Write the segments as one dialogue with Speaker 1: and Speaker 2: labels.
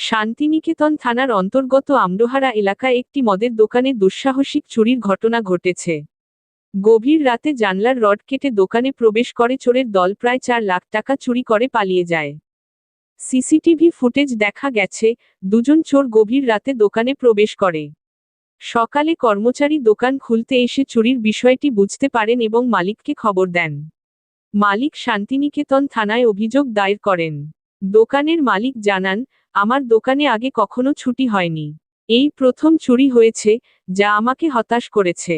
Speaker 1: শান্তিনিকেতন থানার অন্তর্গত আমডোহারা এলাকায় একটি মদের দোকানে দুঃসাহসিক চুরির ঘটনা ঘটেছে। গভীর রাতে জানলার রড কেটে দোকানে প্রবেশ করে চোরের দল প্রায় চার লাখ টাকা চুরি করে পালিয়ে যায়। সিসিটিভি ফুটেজ দেখা গেছে, দুজন চোর গভীর রাতে দোকানে প্রবেশ করে। সকালে কর্মচারী দোকান খুলতে এসে চুরির বিষয়টি বুঝতে পারেন এবং মালিককে খবর দেন। মালিক শান্তিনিকেতন থানায় অভিযোগ দায়ের করেন। দোকানের মালিক জানান আমার দোকানে আগে কখনো ছুটি হয়নি। এই প্রথম চুরি হয়েছে, যা আমাকে হতাশ করেছে।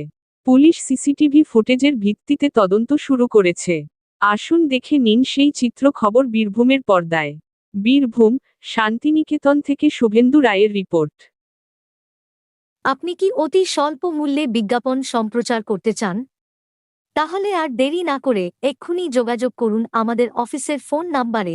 Speaker 1: পুলিশ সিসিটিভি ফুটেজের ভিত্তিতে তদন্ত শুরু করেছে। আসুন দেখে নিন সেই চিত্র খবর বীরভূমের পর্দায়। বীরভূম, শান্তিনিকেতন থেকে শুভেন্দু রায়ের রিপোর্ট।
Speaker 2: আপনি কি অতি স্বল্প মূল্যে বিজ্ঞাপন সম্প্রচার করতে চান? তাহলে আর দেরি না করে এক্ষুনি যোগাযোগ করুন আমাদের অফিসের ফোন নাম্বারে।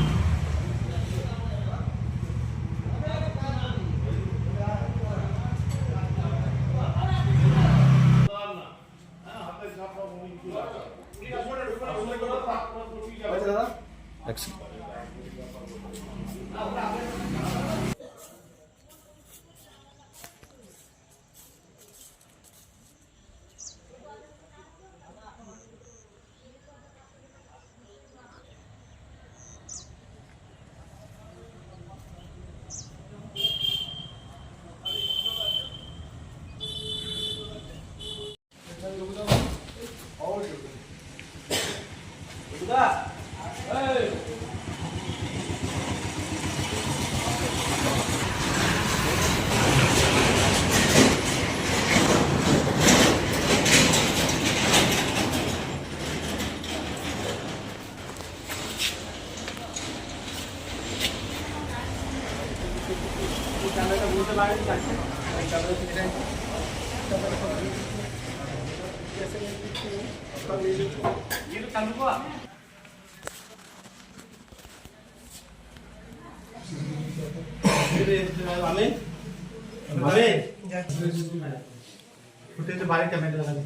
Speaker 3: বাইরে ক্যামেরা লাগানো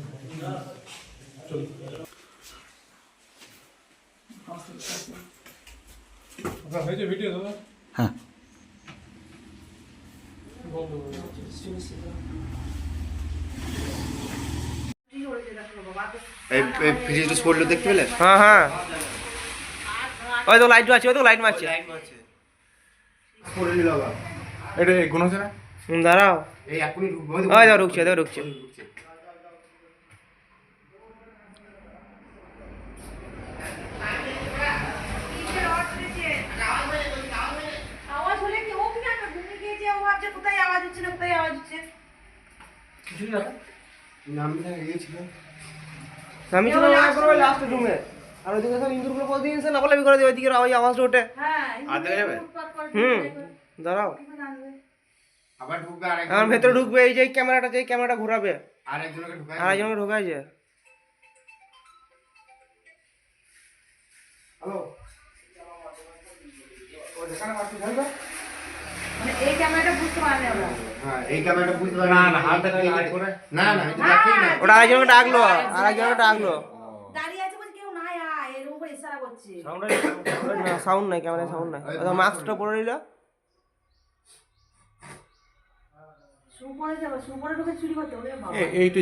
Speaker 3: চল
Speaker 4: আপনার হয়েছে ভিডিও দাদা
Speaker 5: হ্যাঁ
Speaker 3: এই এই ফ্রিজটা স্পোর্টটা দেখতে পেলে?
Speaker 6: হ্যাঁ হ্যাঁ। ওই তো লাইট মারছে ওই তো লাইট মারছে।
Speaker 3: স্পোর্টে নিল
Speaker 4: এটা গুণ হচ্ছে না?
Speaker 6: দাঁড়াও।
Speaker 3: এই এখনই ঢুকবো
Speaker 6: ওই দেখো ঢুকছে। দেখো ঢুকছে
Speaker 7: আওয়াজ হলে কি ও কি জানবে ঘুমিয়ে গিয়েছে ও ভাবছে কোথায় আওয়াজ হচ্ছে না কোথায় আওয়াজ হচ্ছে
Speaker 3: আমি না
Speaker 6: না করব লাস্ট রুমে আর ওইদিকে সব ইন্দুরগুলো বলতে দিয়েছে না বলে করে দিই ওইদিকে ওই আওয়াজটা ওঠে।
Speaker 7: হ্যাঁ
Speaker 3: আর দেখা যাবে?
Speaker 6: হুম দাঁড়াও।
Speaker 3: আবার ঢুকবে আরেক
Speaker 6: আমার ভেতরে ঢুকবে এই যে এই ক্যামেরাটা যে ক্যামেরাটা ঘোরাবে।
Speaker 3: আরেকজনকে ঢুকায়
Speaker 6: আর একজনকে ঢোকাইছে
Speaker 3: হ্যালো?
Speaker 7: মানে এই ক্যামেরাটা বুঝতে পারে ওরা
Speaker 3: হ্যাঁ এই ক্যামেরাটা বুঝতে না না হাতটা হাই করে। না না এটা দেখেই না
Speaker 6: ওটা আরেকজনকে ডাকলো আর একজনকে ডাকলো
Speaker 7: দাঁড়িয়ে আছে বলছে কেউ নাই আয় এরকম করে ইশারা করছে।
Speaker 6: না সাউন্ড নাই ক্যামেরায় সাউন্ড নাই। মাস্কটা পরে। নিল।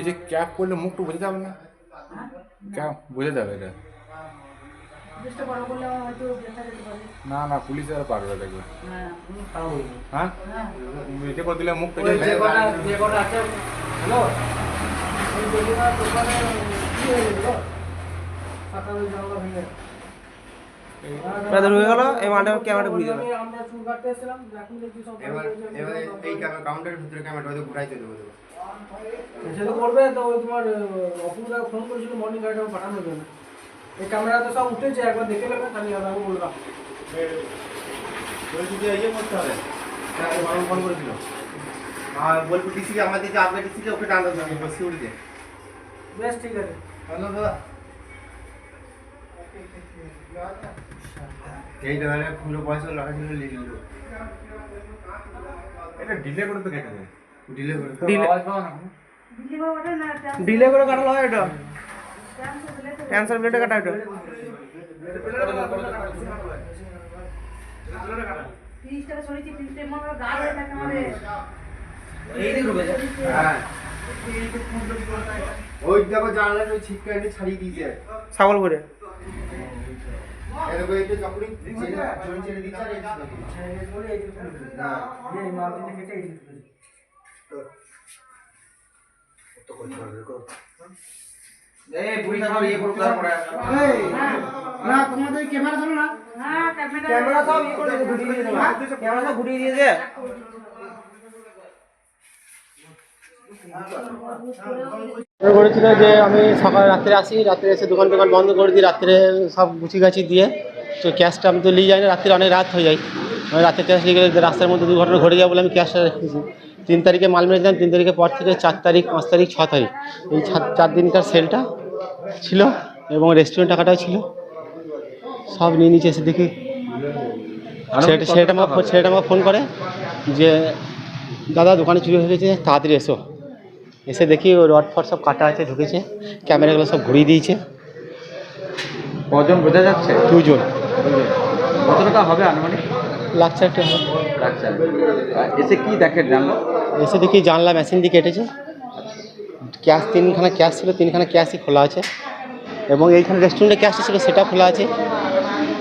Speaker 4: যে ক্যাপ করলে মুখটা বোঝা যাবে না? ক্যাপ বোঝা যাবে এটা।
Speaker 7: চেষ্টা বড় করলে হয়তো দেখা যেতে পারে।
Speaker 4: না না পুলিশ আর পারবে দেখবে।
Speaker 7: হ্যাঁ?
Speaker 4: এটা করে দিলে মুখটা
Speaker 3: ওই যে কটা
Speaker 6: যে কটা আছে হ্যালো? এই বেগুনা দোকানে কি হয়ে গেল সকালে গেল ঘুরিয়ে
Speaker 3: এবার এই কাউন্টারের ভিতরে ক্যামেরাটা হয়তো
Speaker 6: সেটা করবে তো ওই তোমার অপুরা ফোন করেছিল মর্নিং গাড়িটা পাঠানোর জন্য। এই ক্যামেরা তো সব উঠেছে একবার দেখে নেবে তাহলে আমি বললাম
Speaker 3: বলছি যে ইয়ে করতে হবে তাকে বারণ ফোন করেছিল আর বলব ডিসিকে আমাদের যে আপনার ডিসিকে ওকে টানা যাবে সিউড়িতে
Speaker 6: বেশ ঠিক আছে
Speaker 3: হ্যালো দাদা এই দাদা পুরো পয়সা লাগা ছিল লিখে দিল
Speaker 4: এটা ডিলে করে তো কেটে দেয়
Speaker 3: ডিলে করে
Speaker 6: ডিলে
Speaker 7: দিল্লি করে ওঠে না ট্রান্স-
Speaker 6: ডিলে করে কাটালো হয় এটা ক্যান্সার ব্লেডে কাটা এটা
Speaker 7: আমাদের।
Speaker 3: হ্যাঁ।
Speaker 6: ছাগল করে
Speaker 3: এরকম একটু চকরি
Speaker 6: না তোমাদের ক্যামেরা ছিল না।
Speaker 7: হ্যাঁ, ক্যামেরা-
Speaker 6: ক্যামেরা সব ইয়ে ক্যামেরা সব ঘুরিয়ে দিয়েছে
Speaker 5: করেছিল যে আমি সকাল রাত্রে আসি রাত্রে এসে দোকান টোকান বন্ধ করে দিই রাত্রে সব গুছি গাছি দিয়ে। তো ক্যাশটা আমি তো নিয়ে যাই না রাত্রে অনেক রাত হয়ে যায়। আমি রাতে ক্যাশ নিয়ে গেলে রাস্তার মধ্যে দুর্ঘটনা ঘটে যাবে বলে আমি ক্যাশটা রেখেছি তিন তারিখে মাল মেরে মেরেছিলাম তিন তারিখের পর থেকে চার তারিখ পাঁচ তারিখ ছ তারিখ। এই চার- দিনকার সেলটা ছিল এবং রেস্টুরেন্ট টাকাটাও ছিল। সব নিয়ে নিচে এসে দেখি। ছেলেটা ছেলেটা আমাকে ছেলেটা আমাকে ফোন করে যে দাদা দোকানে চুরি হয়ে গেছে তাড়াতাড়ি এসো। এসে দেখি ওই রড ফট সব কাটা আছে ঢুকেছে। ক্যামেরাগুলো সব ঘুরিয়ে দিয়েছে।
Speaker 8: কজন বোঝা যাচ্ছে?
Speaker 5: দুজন।
Speaker 8: কত টাকা হবে আনুমানিক?
Speaker 5: লাগছে একটা
Speaker 8: আচ্ছা এসে কি দেখেন জানলো?
Speaker 5: এসে দেখি জানলা মেশিন দিয়ে কেটেছে। ক্যাশ তিনখানা ক্যাশ ছিল, তিনখানা ক্যাশই খোলা আছে। এবং এইখানে রেস্টুরেন্টে ক্যাশটা ছিল সেটা খোলা আছে।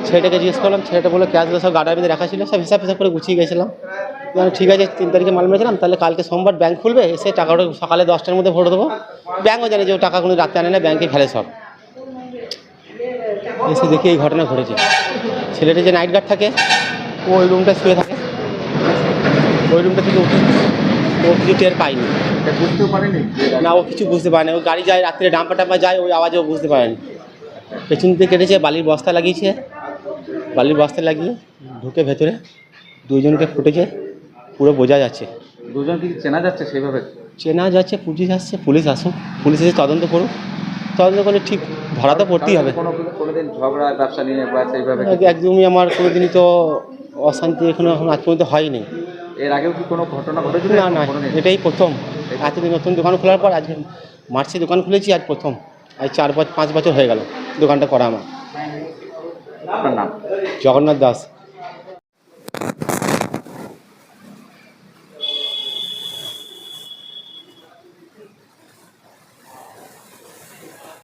Speaker 5: ছেলেটাকে জিজ্ঞেস করলাম, ছেলেটা বলল, ক্যাশগুলো সব গাডার মধ্যে রাখা ছিল, সব হিসাব হিসাব করে গুছিয়ে গেছিলাম। ঠিক আছে, তিন তারিখে মাল মেরেছিলাম, তাহলে কালকে সোমবার ব্যাঙ্ক খুলবে, এসে টাকাটা সকালে দশটার মধ্যে ভরে দেবো। ব্যাঙ্কও জানে যে ও টাকা কোনো রাতে আনে না ব্যাঙ্কে ফেলে সব। এসে দেখি এই ঘটনা ঘটেছে। ছেলেটা যে নাইট গার্ড থাকে ওই রুমটা শুয়ে থাকে। ওই রুমটা থেকে উঠে ও কিছু টের পায়নি।
Speaker 8: বুঝতেও পারেনি?
Speaker 5: না ও কিছু বুঝতে পারেনি। ও গাড়ি যায় রাত্রে ডাম্পা টাম্পা যায় ওই আওয়াজে ও বুঝতে পারেনি। পেছন দিকে কেটেছে বালির বস্তা লাগিয়েছে। বালির বস্তা লাগিয়ে ঢুকে ভেতরে দুজনকে ফুটেছে পুরো বোঝা যাচ্ছে।
Speaker 8: দুজন কি চেনা যাচ্ছে সেইভাবে?
Speaker 5: চেনা যাচ্ছে পুলিশ আসছে পুলিশ আসুক পুলিশ এসে তদন্ত করুক। তদন্ত করলে ঠিক ধরা তো পড়তেই হবে।
Speaker 8: কোনোদিন ঝগড়া ব্যবসা নিয়ে বা সেইভাবে
Speaker 5: একদমই আমার কোনোদিনই তো অশান্তি এখনও এখন আজ পর্যন্ত হয়নি।
Speaker 8: এর আগেও কি কোনো ঘটনা ঘটেছিল?
Speaker 5: না না এটাই প্রথম। এতদিন নতুন দোকান খোলার পর আজকে মার্চে দোকান খুলেছি আজ প্রথম। আজ চার পাঁচ পাঁচ বছর হয়ে গেল দোকানটা করা আমার।
Speaker 8: আপনার নাম?
Speaker 5: জগন্নাথ দাস।